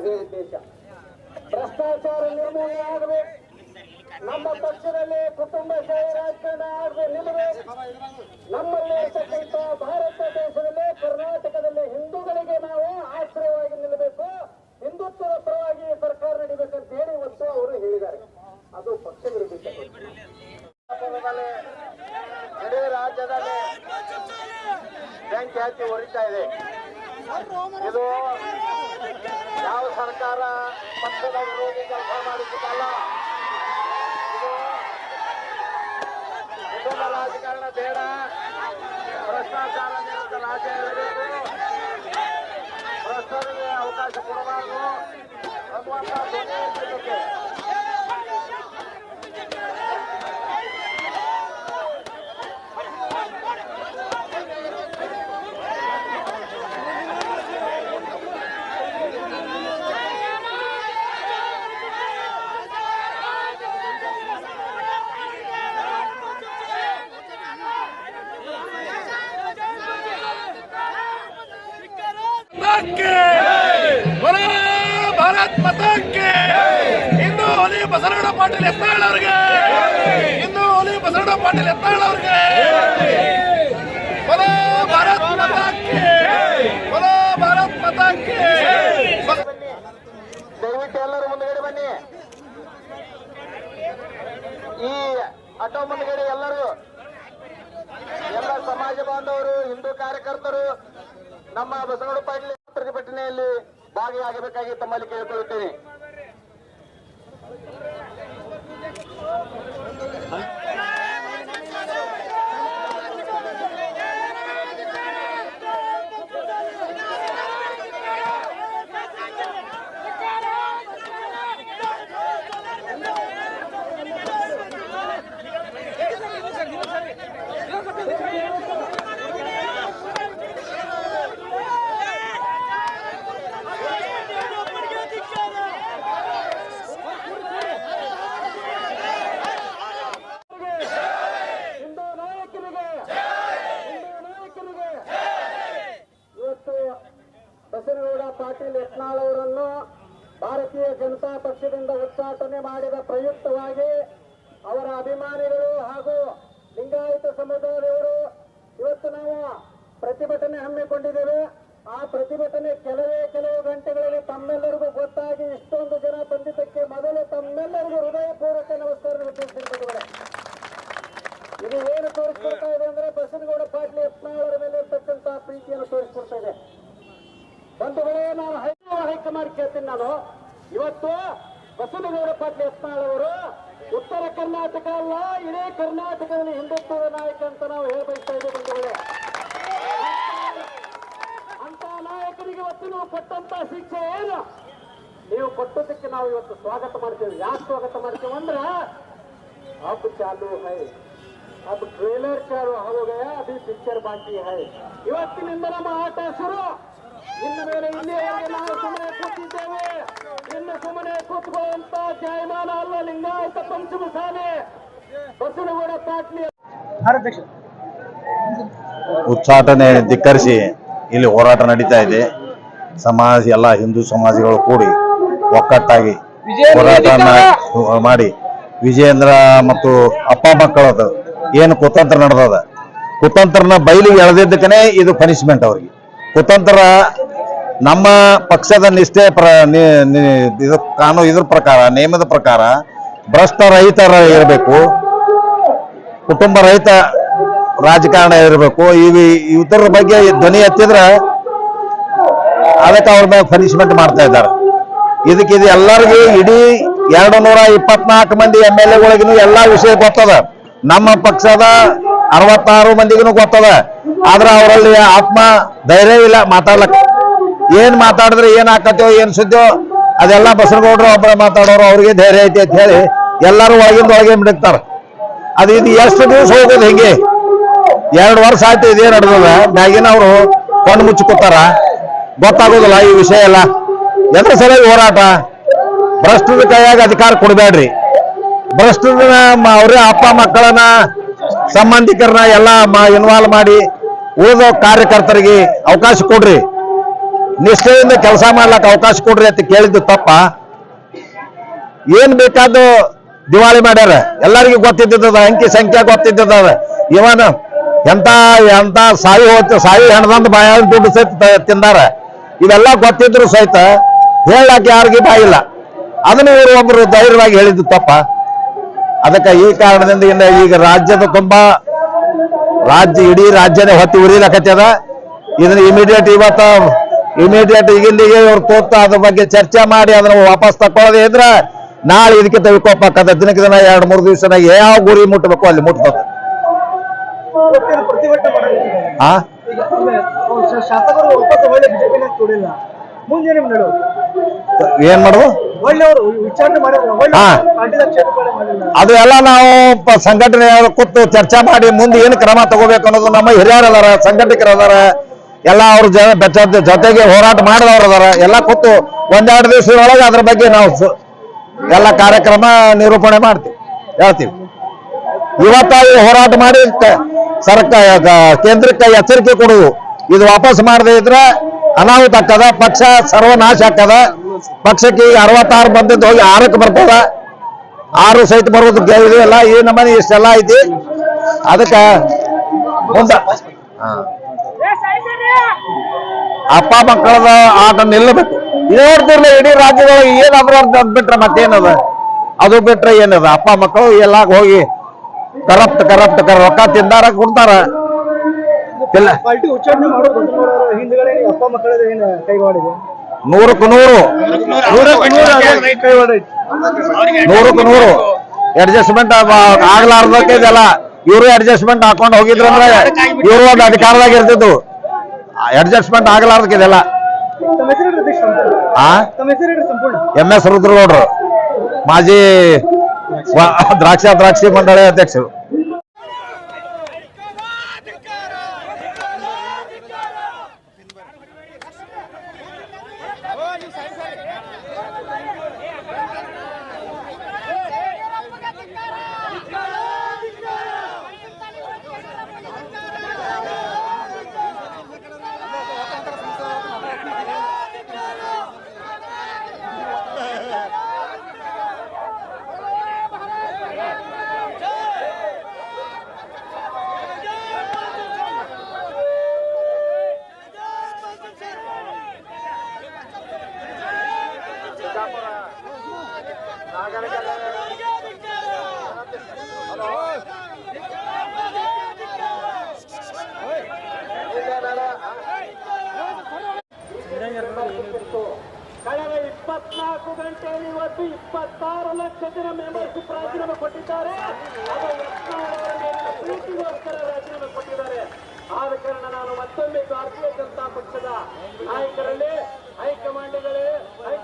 ಅದೇ ಉದ್ದೇಶ. ಭ್ರಷ್ಟಾಚಾರ ನಿರ್ಮೂಲನೆ ಆಗಬೇಕು. ನಮ್ಮ ಪಕ್ಷದಲ್ಲಿ ಕುಟುಂಬ ರಾಜಕಾರಣ ಆಗದೆ ನಿಲ್ಲಬೇಕು ನಮ್ಮಲ್ಲಿ ಇರ್ತಕ್ಕಂಥ ಭಾರತ ದೇಶದಲ್ಲಿ, ಕರ್ನಾಟಕದಲ್ಲಿ ಹಿಂದೂಗಳಿಗೆ ನಾವು ಆಶ್ರಯವಾಗಿ ನಿಲ್ಲಬೇಕು. ಹಿಂದುತ್ವದ ಪರವಾಗಿ ಸರ್ಕಾರ ನಡಿಬೇಕಂತ ಹೇಳಿ ಇವತ್ತು ಅವರು ಹೇಳಿದ್ದಾರೆ. ಅದು ಪಕ್ಷ ವಿರುದ್ಧ ಇಡೀ ರಾಜ್ಯದಲ್ಲಿ ಬೆಂಕಿ ಹಾಕಿ ಉರಿತಾ ಇದೆ? ಇದು ಯಾವ ಸರ್ಕಾರ ಪಕ್ಷದ ವಿರೋಧಿ ಕೆಲಸ ಮಾಡಿದ್ದಲ್ಲ ಇದು ರಾಜಕಾರಣ ಬೇಡ. ಭ್ರಷ್ಟಾಚಾರ ನಿರತ ರಾಜ್ಯ ಇರಬೇಕು. ಭ್ರಷ್ಟರಿಗೆ ಅವಕಾಶ ಕೊಡಬಾರದು. ಅನ್ನುವಂಥ ಪಾಟೀಲ್ ಎತ್ತಾಳ ಅವ್ರಿಗೆ ಇನ್ನು ಹುಲಿ ಬಸವಣ್ಣ ಪಾಟೀಲ್ ಎತ್ತಾಳ ಅವ್ರಿಗೆ ಭಾರತ್ ಮತಾಕ್ಕೆ. ಬಲ ಭಾರತ್ ಮತಾಕ್ಕೆ. ದಯವಿಟ್ಟು ಎಲ್ಲರೂ ಮುಂದಗಡೆ ಬನ್ನಿ. ಈ ಆಟೋ ಮುಂದಗಡೆ ಎಲ್ಲರೂ, ಎಲ್ಲ ಸಮಾಜ ಬಾಂಧವರು, ಹಿಂದೂ ಕಾರ್ಯಕರ್ತರು, ನಮ್ಮ ಬಸವಣ್ಣ ಪಾಟೀಲ್ ಪ್ರತಿಭಟನೆಯಲ್ಲಿ ಭಾಗಿಯಾಗಬೇಕಾಗಿ ತಮ್ಮಲ್ಲಿ ಕೇಳಿಕೊಳ್ಳುತ್ತೇನೆ. ಪಾಟೀಲ್ ಯತ್ನಾಳ್ ಅವರನ್ನು ಭಾರತೀಯ ಜನತಾ ಪಕ್ಷದಿಂದ ಉಚ್ಚಾಟನೆ ಮಾಡಿದ ಪ್ರಯುಕ್ತವಾಗಿ ಅವರ ಅಭಿಮಾನಿಗಳು ಹಾಗೂ ಲಿಂಗಾಯತ ಸಮುದಾಯದವರು ಇವತ್ತು ನಾವು ಪ್ರತಿಭಟನೆ ಹಮ್ಮಿಕೊಂಡಿದ್ದೇವೆ. ಆ ಪ್ರತಿಭಟನೆ ಕೆಲವೇ ಕೆಲವು ಗಂಟೆಗಳಲ್ಲಿ ತಮ್ಮೆಲ್ಲರಿಗೂ ಗೊತ್ತಾಗಿ ಇಷ್ಟೊಂದು ಜನ ಬಂದಿದ್ದಕ್ಕೆ ಮೊದಲು ತಮ್ಮೆಲ್ಲರಿಗೂ ಹೃದಯಪೂರ್ವಕ ನಮಸ್ಕಾರ ಇದು ಏನು ತೋರಿಸ್ಕೊಡ್ತಾ ಇದೆ ಅಂದ್ರೆ ಬಸನಗೌಡ ಪಾಟೀಲ್ ಯತ್ನಾಳ್ ಅವರ ಮೇಲೆ ಇರ್ತಕ್ಕಂತಹ ಪ್ರೀತಿಯನ್ನು ತೋರಿಸ್ಕೊಡ್ತಾ ಇದೆ. ಒಂದು ಬಂಧುಗಳೇ, ನಾನು ಹೈದರಾಬಾದ್ ಹೈಕಮಾಂಡ್ ಕೇಳ್ತೀನಿ ನಾನು. ಇವತ್ತು ಬಸವನಗೌಡ ಪಾಟೀಲ್ ಯತ್ನಾಳ್ ಅವರು ಉತ್ತರ ಕರ್ನಾಟಕ ಅಲ್ಲ, ಇಡೀ ಕರ್ನಾಟಕದಲ್ಲಿ ಹಿಂದುತ್ವದ ನಾಯಕ ಅಂತ ನಾವು ಹೇಳ್ಬಯಸ್ತಾ ಇದ್ದೀವಿ ಬಂಧುಗಳೇ. ಅಂತ ನಾಯಕರಿಗೆ ಇವತ್ತು ನೀವು ಕೊಟ್ಟಂತ ಶಿಕ್ಷೆ ಏನು? ನೀವು ಕೊಟ್ಟದಕ್ಕೆ ನಾವು ಇವತ್ತು ಸ್ವಾಗತ ಮಾಡ್ತೇವೆ. ಯಾಕೆ ಸ್ವಾಗತ ಮಾಡ್ತೇವೆ ಅಂದ್ರೆ, ಅಬ್ ಚಾಲು ಹೈ, ಅಬ್ ಟ್ರೇಲರ್ ಚಾಲು ಹೋಗ ಅದೇ ಪಿಕ್ಚರ್ ಬಾಕಿ ಹೈ. ಇವತ್ತಿನಿಂದ ನಮ್ಮ ಆಟ ಶುರು. ಇನ್ನು ಮೇಲೆ ಇಲ್ಲಿಯವರೆಗೆ ನಾವು ಸುಮ್ಮನೆ ಕೂತಿದ್ದೇವೆ. ಇನ್ನು ಸುಮ್ಮನೆ ಕೂತ್ಕೊಳ್ಳುವಂತ ಜಾಯಮಾನ ಅಲ್ಲ ಲಿಂಗಾಯತ ಪಂಚಮಸಾಲೆ ಬಸವನಗೌಡ ಪಾಟ್ಲಿ ಉಚ್ಚಾಟನೆ ಧಿಕ್ಕರಿಸಿ ಇಲ್ಲಿ ಹೋರಾಟ ನಡೀತಾ ಇದೆ. ಸಮಾಜ ಎಲ್ಲ ಹಿಂದೂ ಸಮಾಜಗಳು ಕೂಡಿ ಒಕ್ಕಟ್ಟಾಗಿ ಹೋರಾಟ ಮಾಡಿ ವಿಜಯೇಂದ್ರ ಮತ್ತು ಅಪ್ಪ ಮಕ್ಕಳದು ಏನು ಕುತಂತ್ರ ನಡೆದದ? ಕುತಂತ್ರನ ಬಯಲಿಗೆ ಎಳೆದಿದ್ದಕ್ಕನೆ ಇದು ಪನಿಷ್ಮೆಂಟ್ ಅವ್ರಿಗೆ. ಕುತಂತ್ರ ನಮ್ಮ ಪಕ್ಷದ ನಿಷ್ಠೆ ಪ್ರ ಇದು ಕಾನೂನು ಇದ್ರ ಪ್ರಕಾರ, ನಿಯಮದ ಪ್ರಕಾರ ಭ್ರಷ್ಟ ರಹಿತರ ಇರಬೇಕು, ಕುಟುಂಬ ರಹಿತ ರಾಜಕಾರಣ ಇರಬೇಕು, ಇವು ಇದರ ಬಗ್ಗೆ ಧ್ವನಿ ಎತ್ತಿದ್ರೆ ಅದಕ್ಕೆ ಅವ್ರ ಮೇಲೆ ಪನಿಷ್ಮೆಂಟ್ ಮಾಡ್ತಾ ಇದ್ದಾರೆ. ಇದಕ್ಕೆ ಇದು ಎಲ್ಲರಿಗೂ ಇಡೀ ಎರಡು ನೂರ ಇಪ್ಪತ್ನಾಲ್ಕು ಮಂದಿ ಎಂ ಎಲ್ ಎಗಳಿಗೂ ಎಲ್ಲ ವಿಷಯ ಗೊತ್ತದ. ನಮ್ಮ ಪಕ್ಷದ ಅರವತ್ತಾರು ಮಂದಿಗೂ ಗೊತ್ತದ. ಆದ್ರೆ ಅವರಲ್ಲಿ ಆತ್ಮ ಧೈರ್ಯ ಇಲ್ಲ, ಮಾತಾಡ್ಲಕ್. ಏನ್ ಮಾತಾಡಿದ್ರೆ ಏನ್ ಆಕತ್ತೋ, ಏನ್ ಸುದ್ದೋ ಅದೆಲ್ಲ ಬಸರಗೌಡ್ರು ಒಬ್ಬರ ಮಾತಾಡೋರು, ಅವ್ರಿಗೆ ಧೈರ್ಯ ಐತಿ ಅಂತ ಹೇಳಿ ಎಲ್ಲರೂ ಒಳಗಿಂದ ಒಳಗೆ ಮಿಡಕ್ತಾರ. ಅದು ಇದು ಎಷ್ಟು ದಿವಸ ಹೋಗೋದು ಹಿಂಗೆ? ಎರಡು ವರ್ಷ ಆಯ್ತು ಇದೇ ನಡೆದದ ಮ್ಯಾಗಿನ ಅವರು ಕಣ್ಣು ಮುಚ್ಚಿಕೊತಾರ. ಗೊತ್ತಾಗೋದಿಲ್ಲ ಈ ವಿಷಯ ಎಲ್ಲ. ಎದ್ರ ಸರಿಯಾಗಿ ಹೋರಾಟ? ಭ್ರಷ್ಟರ ಕೈಯಾಗ ಅಧಿಕಾರ ಕೊಡಬೇಡ್ರಿ. ಭ್ರಷ್ಟರನ್ನ ಅವ್ರ ಅಪ್ಪ ಮಕ್ಕಳನ್ನ, ಸಂಬಂಧಿಕರನ್ನ ಎಲ್ಲ ಇನ್ವಾಲ್ವ್ ಮಾಡಿ ಉಳಿದ ಕಾರ್ಯಕರ್ತರಿಗೆ ಅವಕಾಶ ಕೊಡ್ರಿ. ನಿಷ್ಠೆಯಿಂದ ಕೆಲಸ ಮಾಡ್ಲಕ್ಕ ಅವಕಾಶ ಕೊಡ್ರಿ ಅಂತ ಕೇಳಿದ್ದು ತಪ್ಪ. ಏನ್ ಬೇಕಾದ್ದು ದಿವಾಳಿ ಮಾಡ್ಯಾರ. ಎಲ್ಲರಿಗೂ ಗೊತ್ತಿದ್ದದ ಅಂಕಿ ಸಂಖ್ಯೆ ಗೊತ್ತಿದ್ದದ ಇವನ್ ಎಂತ ಎಂತ ಸಾಯಿ ಹೋಗ್ತ ಸಾಯಿ ಹೆಣದಂತ ಬಾಯ ದುಡ್ಡು ಸಹಿತ ತಿಂದಾರ. ಇವೆಲ್ಲ ಗೊತ್ತಿದ್ರು ಸಹಿತ ಹೇಳಕ್ ಯಾರಿಗೂ ಬಾಯಿಲ್ಲ. ಅದನ್ನು ಇವರು ಒಬ್ರು ಧೈರ್ಯವಾಗಿ ಹೇಳಿದ್ದು ತಪ್ಪ. ಅದಕ್ಕೆ ಈ ಕಾರಣದಿಂದ ಈಗ ರಾಜ್ಯದ ತುಂಬಾ ರಾಜ್ಯ ಇಡೀ ರಾಜ್ಯನೇ ಹೊತ್ತಿ ಉರಿಲಕತ್ತದ ಇದನ್ನ ಇಮಿಡಿಯೇಟ್ ಇವತ್ತ ಇಮಿಡಿಯೇಟ್ ಈಗಿಂದಿಗೆ ಇವ್ರು ತೋರ್ತ ಅದ್ರ ಬಗ್ಗೆ ಚರ್ಚೆ ಮಾಡಿ ಅದನ್ನ ವಾಪಸ್ ತಕೊಳ್ಳೋದೇ ಇದ್ರ ನಾಳೆ ಇದಕ್ಕೆ ತೆಗೆದುಕೋಪಾಕದ ದಿನಕ್ಕೆ ದಿನ ಎರಡು ಮೂರು ದಿವಸನ ಯಾವ ಗುರಿ ಮುಟ್ಟಬೇಕು ಅಲ್ಲಿ ಮುಟ್ಬೇಕು ಇವತ್ತೇನು ಮುಂದೆ ನಿಮ್ ನಡು ಏನ್ ಮಾಡುದು? ಒಳ್ಳೆಯವರು ವಿಚಾರಣೆ ಮಾಡಿದ್ರು ಒಳ್ಳೆ ಹಾ. ಪಾರ್ಟಿದ ಕ್ಷೇತ್ರಗಳೇ ಮಾಡಿಲ್ಲ. ಅದು ಎಲ್ಲ ನಾವು ಪ- ಸಂಘಟನೆ ಕೂತು ಚರ್ಚೆ ಮಾಡಿ ಮುಂದೆ ಏನು ಕ್ರಮ ತಗೋಬೇಕು ಅನ್ನೋದು ನಮ್ಮ ಹಿರಿಯರು ಅದಾರ ಸಂಘಟಕರು ಅದಾರ ಎಲ್ಲ ಅವ್ರ ಜ ಜೊತೆಗೆ ಹೋರಾಟ ಮಾಡಿದವರು ಅದಾರ. ಎಲ್ಲ ಕೂತು ಒಂದೆರಡು ದಿವಸದೊಳಗೆ ಅದ್ರ ಬಗ್ಗೆ ನಾವು ಸು- ಎಲ್ಲ ಕಾರ್ಯಕ್ರಮ ನಿರೂಪಣೆ ಮಾಡ್ತೀವಿ ಹೇಳ್ತೀವಿ. ಇವತ್ತ ಈ ಹೋರಾಟ ಮಾಡಿ ಸರ್ಕಾರ ಕೇಂದ್ರಕ್ಕೆ ಎಚ್ಚರಿಕೆ ಕೊಡುವುದು ಇದು ವಾಪಸ್ ಮಾಡದೇ ಇದ್ರೆ ಅನಾಹುತ ಆಗ್ತದ ಪಕ್ಷ ಸರ್ವನಾಶ ಆಗ್ತದ ಪಕ್ಷಕ್ಕೆ ಈಗ ಅರವತ್ತಾರು ಬಂದಿದ್ದು ಹೋಗಿ ಆರಕ್ಕೆ ಬರ್ತದ. ಆರು ಸಹಿತ ಬರೋದು ಇಲ್ಲ ಈ ನಮ್ಮನೆ ಇಷ್ಟೆಲ್ಲ ಐತಿ. ಅದಕ್ಕ ಮುಂದ. ಅಪ್ಪ ಮಕ್ಕಳದ ಆಟ ನಿಲ್ಲಬೇಕು. ನೋಡ್ತಿರ್ಲಿ ಇಡೀ ರಾಜ್ಯದೊಳಗೆ ಏನಾದ್ರು ಅಂತ ಬಿಟ್ರೆ ಮತ್ತೇನದ? ಅದು ಬಿಟ್ರೆ ಏನದ? ಅಪ್ಪ ಮಕ್ಕಳು ಎಲ್ಲ ಹೋಗಿ ಕರಪ್ಟ್ ಕರಪ್ಟ್ ಕರ ರೊಕ್ಕ ತಿಂದಾರ, ಕೊಡ್ತಾರ. ಇಲ್ಲ. ಪಾರ್ಟಿ ಉಚ್ಚಾಟನೆ ಮಾಡೋದು ಬಸವನಗೌಡರ ಹಿಂದ್ಗಡೆ ಅಪ್ಪ ಮಕ್ಕಳದ ಏನು ಕೈವಾಡಿದೆ ನೂರಕ್ಕೂ ನೂರು. ನೂರಕ್ಕೂ ನೂರು ಅಡ್ಜಸ್ಟ್ಮೆಂಟ್ ಆಗ್ಲಾರ್ದಕ್ಕೆ ಇದೆಲ್ಲ. ಇವರು ಅಡ್ಜಸ್ಟ್ಮೆಂಟ್ ಹಾಕೊಂಡು ಹೋಗಿದ್ರು ಅಂದ್ರೆ ಇವರು ಒಂದು ಅಧಿಕಾರದಾಗ ಇರ್ತಿದ್ದು. ಅಡ್ಜಸ್ಟ್ಮೆಂಟ್ ಆಗ್ಲಾರ್ದಕ್ಕೆ ಇದೆಲ್ಲ. ತಮ್ಮ ಹೆಸರು ಸಂಪೂರ್ಣ ಆ? ತಮ್ಮ ಹೆಸರು ಸಂಪೂರ್ಣ. ಎಂ ಎಸ್ ರುದ್ರಗೌಡ್ರು ಮಾಜಿ ದ್ರಾಕ್ಷಿ ದ್ರಾಕ್ಷ ದ್ರಾಕ್ಷಿ ಮಂಡಳಿ ಅಧ್ಯಕ್ಷರು. ಕಳೆದ ಇಪ್ಪತ್ನಾಲ್ಕು ಗಂಟೆಯಲ್ಲಿ ಇವತ್ತು ಇಪ್ಪತ್ತಾರು ಲಕ್ಷ ಜನ ಮೆಂಬರ್ಶಿಪ್ ರಾಜೀನಾಮೆ ಕೊಟ್ಟಿದ್ದಾರೆ. ಪ್ರೀತಿಗೋಸ್ಕರ ರಾಜೀನಾಮೆ ಕೊಟ್ಟಿದ್ದಾರೆ. ಆದ ಕಾರಣ ನಾನು ಮತ್ತೊಮ್ಮೆ ಭಾರತೀಯ ಜನತಾ ಪಕ್ಷದ ನಾಯಕರಲ್ಲಿ, ಹೈಕಮಾಂಡ್ಗಳೇ ಹೈ